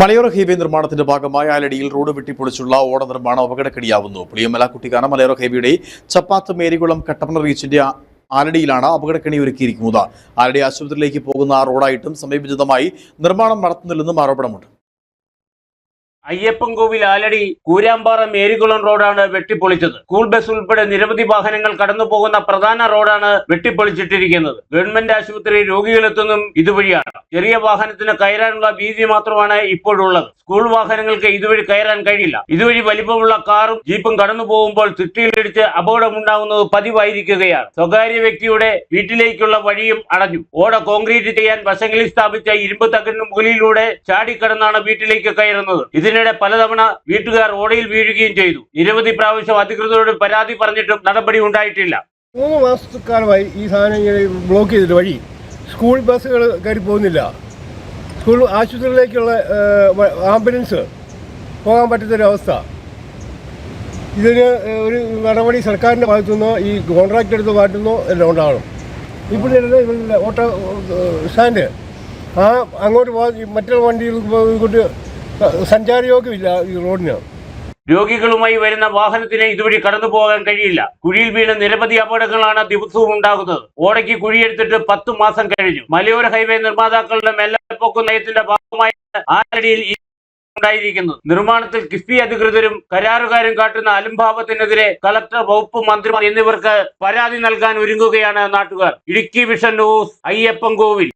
മലയോര ഹൈവേ നിർമ്മാണത്തിന്റെ ഭാഗമായ ആലടിയിൽ റോഡ് വെട്ടിപ്പൊളിച്ചുള്ള ഓട നിർമ്മാണം അപകടക്കടിയാവുന്നു. പുളിയമല കുട്ടിക്കാനം മലയോര ഹൈവേയുടെ ചപ്പാത്ത് മേരികുളം കട്ടപ്പന റീച്ചിന്റെ ആലടിയിലാണ് അപകടക്കണി ഒരുക്കിയിരിക്കുന്നത്. ആലടി ആശുപത്രിയിലേക്ക് പോകുന്ന ആ റോഡായിട്ടും സമയബന്ധിതമായി നിർമ്മാണം നടത്തുന്നില്ലെന്നും ആരോപണമുണ്ട്. അയ്യപ്പൻകോവിൽ ആലടി കൂരാമ്പാറ മേരികുളം റോഡാണ് വെട്ടിപ്പൊളിച്ചത്. സ്കൂൾ ബസ് ഉൾപ്പെടെ നിരവധി വാഹനങ്ങൾ കടന്നു പ്രധാന റോഡാണ് വെട്ടിപ്പൊളിച്ചിട്ടിരിക്കുന്നത്. ഗവൺമെന്റ് ആശുപത്രി രോഗികളെത്തുന്നതും ഇതുവഴിയാണ്. ചെറിയ വാഹനത്തിന് കയറാനുള്ള വീതി മാത്രമാണ് ഇപ്പോഴുള്ളത്. സ്കൂൾ വാഹനങ്ങൾക്ക് ഇതുവഴി കയറാൻ കഴിയില്ല. ഇതുവഴി വലിപ്പമുള്ള കാറും ജീപ്പും കടന്നു പോകുമ്പോൾ ചുറ്റിയിലിടിച്ച് അപകടമുണ്ടാകുന്നത് പതിവായിരിക്കുകയാണ്. സ്വകാര്യ വ്യക്തിയുടെ വീട്ടിലേക്കുള്ള വഴിയും അടഞ്ഞു. ഓട കോൺക്രീറ്റ് ചെയ്യാൻ വശങ്ങളിൽ സ്ഥാപിച്ച ഇരുമ്പ് തകിടിന് മുകളിലൂടെ ചാടിക്കടന്നാണ് വീട്ടിലേക്ക് കയറുന്നത്. ഇതിനിടെ പലതവണ വീട്ടുകാർ ഓടയിൽ വീഴുകയും ചെയ്തു. നിരവധി പ്രാവശ്യം അധികൃതരോട് പരാതി പറഞ്ഞിട്ടും നടപടി ഉണ്ടായിട്ടില്ല. മൂന്ന് മാസക്കാലമായി ഈ സാധനം ബ്ലോക്ക് ചെയ്തിട്ട് വഴി സ്കൂൾ ബസ്സുകൾ കയറി പോകുന്നില്ല. സ്കൂൾ ആശുപത്രിയിലേക്കുള്ള ആംബുലൻസ് പോകാൻ പറ്റാത്തൊരവസ്ഥ. ഇതിന് ഒരു നടപടി സർക്കാരിന്റെ ഭാഗത്തുനിന്നോ ഈ കോൺട്രാക്ട് എടുത്ത് മാറ്റുന്നോ എല്ലാം ഉണ്ടാകണം ഇവരുടെ ഓട്ടോ സ്റ്റാൻഡ് ആ അങ്ങോട്ട് പോകാൻ മറ്റുള്ള വണ്ടികൾ ഇങ്ങോട്ട് സഞ്ചാരയോഗ്യമില്ല ഈ റോഡിന്. രോഗികളുമായി വരുന്ന വാഹനത്തിന് ഇതുവഴി കടന്നു പോകാൻ കഴിയില്ല. കുഴിയിൽ വീണ് നിരവധി അപകടങ്ങളാണ് ദിവസവും ഉണ്ടാകുന്നത്. ഓടയ്ക്ക് കുഴിയെടുത്തിട്ട് പത്തു മാസം കഴിഞ്ഞു. മലയോര ഹൈവേ നിർമ്മാതാക്കളുടെ മെല്ലപ്പൊക്കു നയത്തിന്റെ ഭാഗമായി ഉണ്ടായിരിക്കുന്നത് നിർമ്മാണത്തിൽ കിഫ്ബി അധികൃതരും കരാറുകാരും കാട്ടുന്ന അലംഭാവത്തിനെതിരെ കളക്ടർ വകുപ്പ് മന്ത്രിമാർ എന്നിവർക്ക് പരാതി നൽകാൻ ഒരുങ്ങുകയാണ് നാട്ടുകാർ. Idukki vision news Ayyappan Kovil